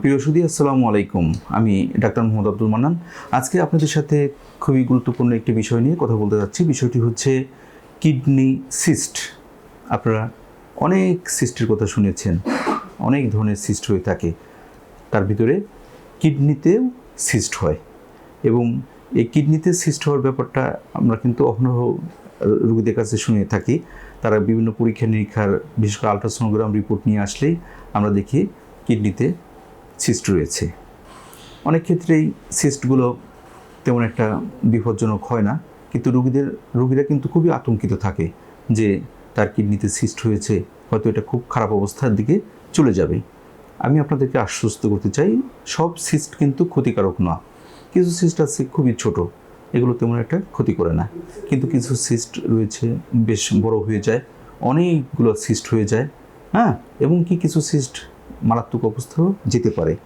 প্রিয় সুদী আসসালামু আলাইকুম। আমি ডাক্তার মোহাম্মদ আব্দুল মান্নান। আজকে আপনাদের সাথে খুবই গুরুত্বপূর্ণ একটি বিষয় নিয়ে কথা বলতে যাচ্ছি। বিষয়টি হচ্ছে কিডনি সিস্ট। আপনারা অনেক সিস্টের কথা শুনেছেন, অনেক ধরনের সিস্ট হয়ে থাকে। তার ভিতরে কিডনিতেও সিস্ট হয় এবং এই কিডনিতে সিস্ট হওয়ার ব্যাপারটা আমরা কিন্তু অহরহ রোগীদের কাছে শুনে থাকি। তারা বিভিন্ন পরীক্ষা নিরীক্ষার বিশেষ করে আলট্রাসোনোগ্রাম রিপোর্ট নিয়ে আসলেই আমরা দেখি কিডনিতে সিস্ট রয়েছে। অনেক ক্ষেত্রেই সিস্টগুলো তেমন একটা বিপজ্জনক হয় না, কিন্তু রুগীদের, রুগীরা কিন্তু খুবই আতঙ্কিত থাকে যে তার কিডনিতে সিস্ট হয়েছে, হয়তো এটা খুব খারাপ অবস্থার দিকে চলে যাবে। আমি আপনাদেরকে আশ্বস্ত করতে চাই, সব সিস্ট কিন্তু ক্ষতিকারক না। কিছু সিস্ট আছে খুবই ছোট, এগুলো তেমন একটা ক্ষতি করে না। কিন্তু কিছু সিস্ট রয়েছে, বেশ বড় হয়ে যায়, অনেকগুলো সিস্ট হয়ে যায় হ্যাঁ? এবং কি কিছু সিস্ট মারাত্মক অবস্থাও যেতে পারে।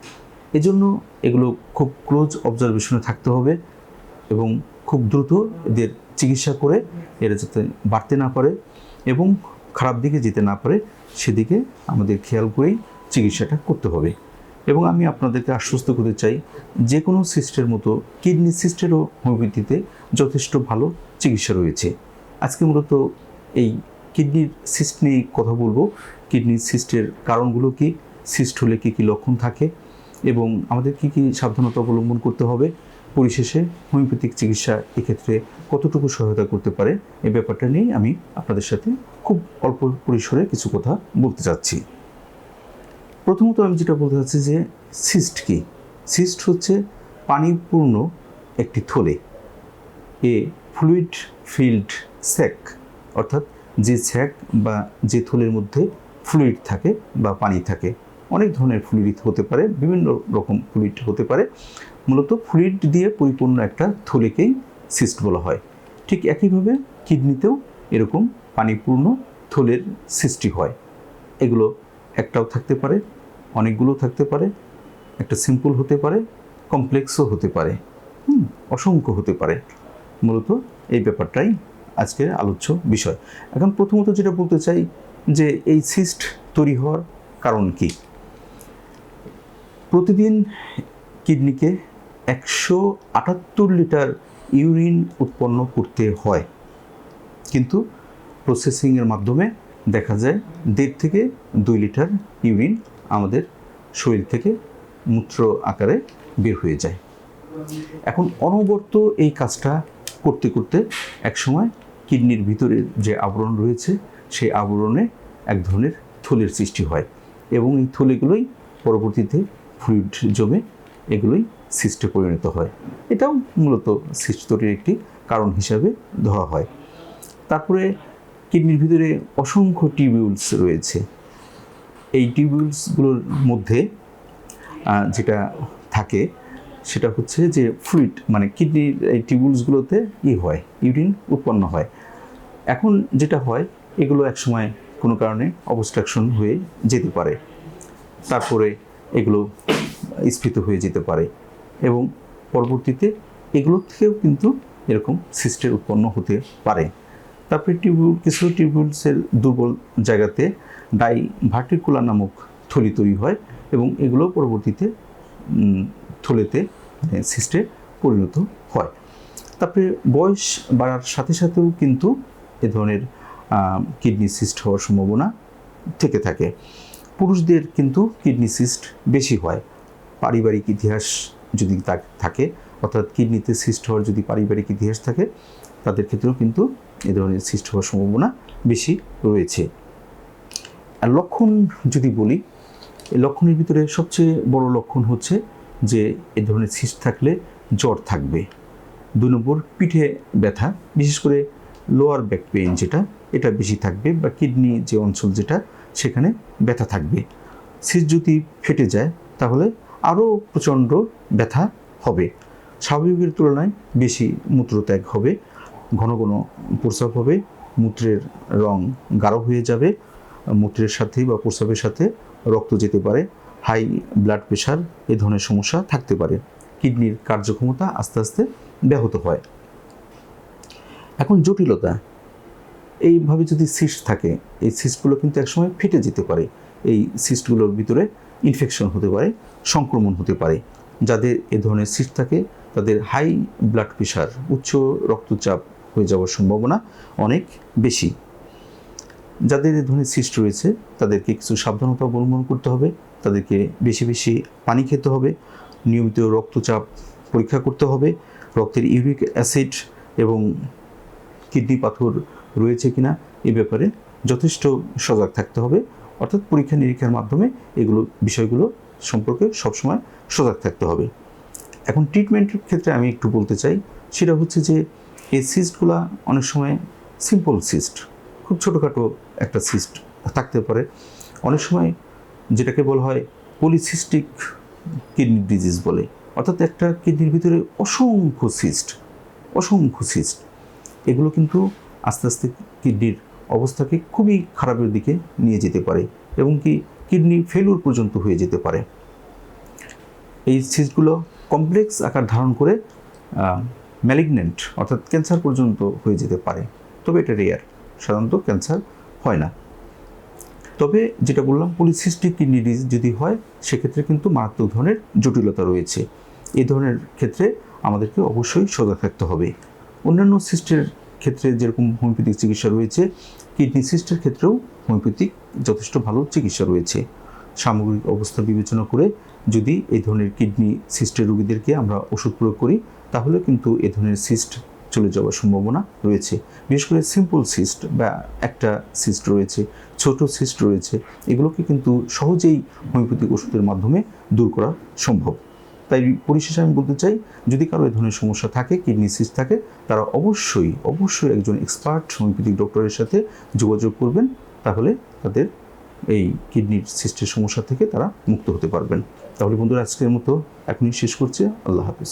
এজন্য এগুলো খুব ক্লোজ অবজারভেশনে থাকতে হবে এবং খুব দ্রুত এদের চিকিৎসা করে এরা যাতে বাড়তে না পারে এবং খারাপ দিকে যেতে না পারে, সেদিকে আমাদের খেয়াল করেই চিকিৎসাটা করতে হবে। এবং আমি আপনাদেরকে আশ্বস্ত করতে চাই যে কোনো সিস্টের মতো কিডনি সিস্টেরও হোমিওপ্যাথিতে যথেষ্ট ভালো চিকিৎসা রয়েছে। আজকে মূলত এই কিডনির সিস্ট নিয়ে কথা বলব। কিডনির সিস্টের কারণগুলো কি? সিস্ট হলে কী কী লক্ষণ থাকে এবং আমাদের কী কী সাবধানতা অবলম্বন করতে হবে? পরিশেষে হোমিওপ্যাথিক চিকিৎসা এক্ষেত্রে কতটুকু সহায়তা করতে পারে? এই ব্যাপারটা নিয়ে আমি আপনাদের সাথে খুব অল্প পরিসরে কিছু কথা বলতে চাচ্ছি। প্রথমত আমি যেটা বলতে চাচ্ছি যে সিস্ট কি? সিস্ট হচ্ছে পানিপূর্ণ একটি থলে। এ ফ্লুইড ফিল্ড স্যাক, অর্থাৎ যে স্যাক বা যে থলের মধ্যে ফ্লুইড থাকে বা পানি থাকে। অনেক ধরনের ফ্লুইড হতে পারে বিভিন্ন রকম ফ্লুইড হতে পারে। মূলত ফ্লুইড দিয়ে পরিপূর্ণ একটা থলেকেই সিস্ট বলা হয়। ঠিক একইভাবে কিডনিতেও এরকম পানিপূর্ণ থলের সৃষ্টি হয়। এগুলো একটাও থাকতে পারে অনেকগুলো থাকতে পারে একটা সিম্পল হতে পারে কমপ্লেক্সও হতে পারে হুম, অসংখ্য হতে পারে। মূলত এই ব্যাপারটাই আজকের আলোচ্য বিষয়। এখন প্রথমত যেটা বলতে চাই যে এই সিস্ট তৈরি হওয়ার কারণ কি? প্রতিদিন কিডনিকে একশো আটাত্তর লিটার ইউরিন উৎপন্ন করতে হয়। কিন্তু প্রসেসিংয়ের মাধ্যমে দেখা যায় দেড় থেকে দুই লিটার ইউরিন আমাদের শরীর থেকে মূত্র আকারে বের হয়ে যায়। এখন অনবর্ত এই কাজটা করতে করতে একসময় কিডনির ভিতরে যে আবরণ রয়েছে, সেই আবরণে এক ধরনের থলির সৃষ্টি হয় এবং এই থলিগুলোই পরবর্তীতে ফ্লুইড জমে এগুলোই সিস্টে পরিণত হয়। এটাও মূলত সিস্ট তৈরির একটি কারণ হিসাবে ধরা হয়। তারপরে কিডনির ভিতরে অসংখ্য টিউবিউলস রয়েছে। এই টিউবিউলসগুলোর মধ্যে যেটা থাকে, সেটা হচ্ছে যে ফ্লুইড মানে কিডনির এই টিউবিউলসগুলোতে ই হয়, ইউরিন উৎপন্ন হয়। এখন যেটা হয়, এগুলো একসময় কোনো কারণে অবস্ট্রাকশন হয়ে যেতে পারে। তারপরে এগুলো স্ফীত হয়ে যেতে পারে এবং পরবর্তীতে এগুলো থেকেও কিন্তু এরকম সিস্টের উৎপন্ন হতে পারে। তারপরে টিউবিউল কিছু টিউবিউলসের দুর্বল জায়গাতে ডাই ভার্টিকুলার নামক থলি তৈরি হয় এবং এগুলো পরবর্তীতে থলেতে সিস্টে পরিণত হয়। তারপরে বয়স বাড়ার সাথে সাথেও কিন্তু এ ধরনের কিডনি সিস্ট হওয়ার সম্ভাবনা থেকে থাকে। পুরুষদের কিন্তু কিডনি সিস্ট বেশি হয়। পারিবারিক ইতিহাস যদি থাকে, অর্থাৎ কিডনিতে সিস্ট হওয়ার যদি পারিবারিক ইতিহাস থাকে, তাদের ক্ষেত্রেও কিন্তু এ ধরনের সিস্ট হওয়ার সম্ভাবনা বেশি রয়েছে। আর লক্ষণ যদি বলি, এই লক্ষণের ভিতরে সবচেয়ে বড় লক্ষণ হচ্ছে যে, এ ধরনের সিস্ট থাকলে জ্বর থাকবে। দুই নম্বর, পিঠে ব্যথা, বিশেষ করে লোয়ার ব্যাক পেইন যেটা, এটা বেশি থাকবে বা কিডনি যে অঞ্চল যেটা, সেখানে ব্যথা থাকবে। সিস্ট যদি ফেটে যায়, তাহলে আরও প্রচণ্ড ব্যথা হবে। স্বাভাবিকের তুলনায় বেশি মূত্রত্যাগ হবে। ঘন ঘন প্রস্রাব হবে। মূত্রের রং গাঢ় হয়ে যাবে। মূত্রের সাথে বা প্রস্রাবের সাথে রক্ত যেতে পারে। হাই ব্লাড প্রেশার, এ ধরনের সমস্যা থাকতে পারে। কিডনির কার্যক্ষমতা আস্তে আস্তে ব্যাহত হয়। এখন জটিলতা, এইভাবে যদি সিস্ট থাকে, এই সিস্টগুলো কিন্তু একসময় ফেটে যেতে পারে। এই সিস্টগুলোর ভিতরে ইনফেকশন হতে পারে, সংক্রমণ হতে পারে, যাদের এ ধরনের সিস্ট থাকে, তাদের হাই ব্লাড প্রেশার উচ্চ রক্তচাপ হয়ে যাওয়ার সম্ভাবনা অনেক বেশি। যাদের এ ধরনের সিস্ট রয়েছে, তাদেরকে কিছু সাবধানতা অবলম্বন করতে হবে, তাদেরকে বেশি বেশি পানি খেতে হবে, নিয়মিত রক্তচাপ পরীক্ষা করতে হবে, রক্তের ইউরিক অ্যাসিড এবং কিডনি পাথর রয়েছে কিনা, এ ব্যাপারে যথেষ্ট সজাগ থাকতে হবে। অর্থাৎ পরীক্ষা নিরীক্ষার মাধ্যমে এগুলো বিষয়গুলো সম্পর্কে সবসময় সজাগ থাকতে হবে। এখন ট্রিটমেন্টের ক্ষেত্রে আমি একটু বলতে চাই, সেটা হচ্ছে যে এই সিস্টগুলো অনেক সময় সিম্পল সিস্ট খুব ছোটোখাটো একটা সিস্ট থাকতে পারে। অনেক সময় যেটাকে বলা হয় পলিসিস্টিক কিডনি ডিজিজ বলে, অর্থাৎ একটা কিডনির ভিতরে অসংখ্য সিস্ট অসংখ্য সিস্ট এগুলো কিন্তু আস্তে আস্তে কিডনির অবস্থাকে খুবই খারাপের দিকে নিয়ে যেতে পারে এবং কি কিডনি ফেলুর পর্যন্ত হয়ে যেতে পারে। এই সিস্টগুলো কমপ্লেক্স আকার ধারণ করে ম্যালিগনেন্ট অর্থাৎ ক্যান্সার পর্যন্ত হয়ে যেতে পারে। তবে এটা রেয়ার সাধারণত ক্যান্সার হয় না। তবে যেটা বললাম পলিসিস্টিক কিডনি ডিজিজ যদি হয়, সেক্ষেত্রে কিন্তু মারাত্মক ধরনের জটিলতা রয়েছে। এই ধরনের ক্ষেত্রে আমাদেরকে অবশ্যই সজাগ থাকতে হবে। অন্যান্য সিস্টের ক্ষেত্রে যেরকম হোমিওপ্যাথিক চিকিৎসা রয়েছে, কিডনি সিস্টের ক্ষেত্রেও হোমিওপ্যাথিক যথেষ্ট ভালো চিকিৎসা রয়েছে। সামগ্রিক অবস্থা বিবেচনা করে যদি এই ধরনের কিডনি সিস্টের রোগীদেরকে আমরা ওষুধ প্রয়োগ করি, তাহলে কিন্তু এ ধরনের সিস্ট চলে যাওয়ার সম্ভাবনা রয়েছে। বিশেষ করে সিম্পল সিস্ট বা একটা সিস্ট রয়েছে, ছোট সিস্ট রয়েছে, এগুলোকে কিন্তু সহজেই হোমিওপ্যাথিক ওষুধের মাধ্যমে দূর করা সম্ভব। তাই পরিশেষে আমি বলতে চাই, যদি কারও এই ধরনের সমস্যা থাকে, কিডনি সিস থাকে, তারা অবশ্যই অবশ্যই একজন এক্সপার্ট হোমিওপ্যাথিক ডক্টরের সাথে যোগাযোগ করবেন, তাহলে তাদের এই কিডনির সিস্টের সমস্যা থেকে তারা মুক্ত হতে পারবেন। তাহলে বন্ধুরা, আজকের মতো এখনই শেষ করছে। আল্লাহ হাফিজ।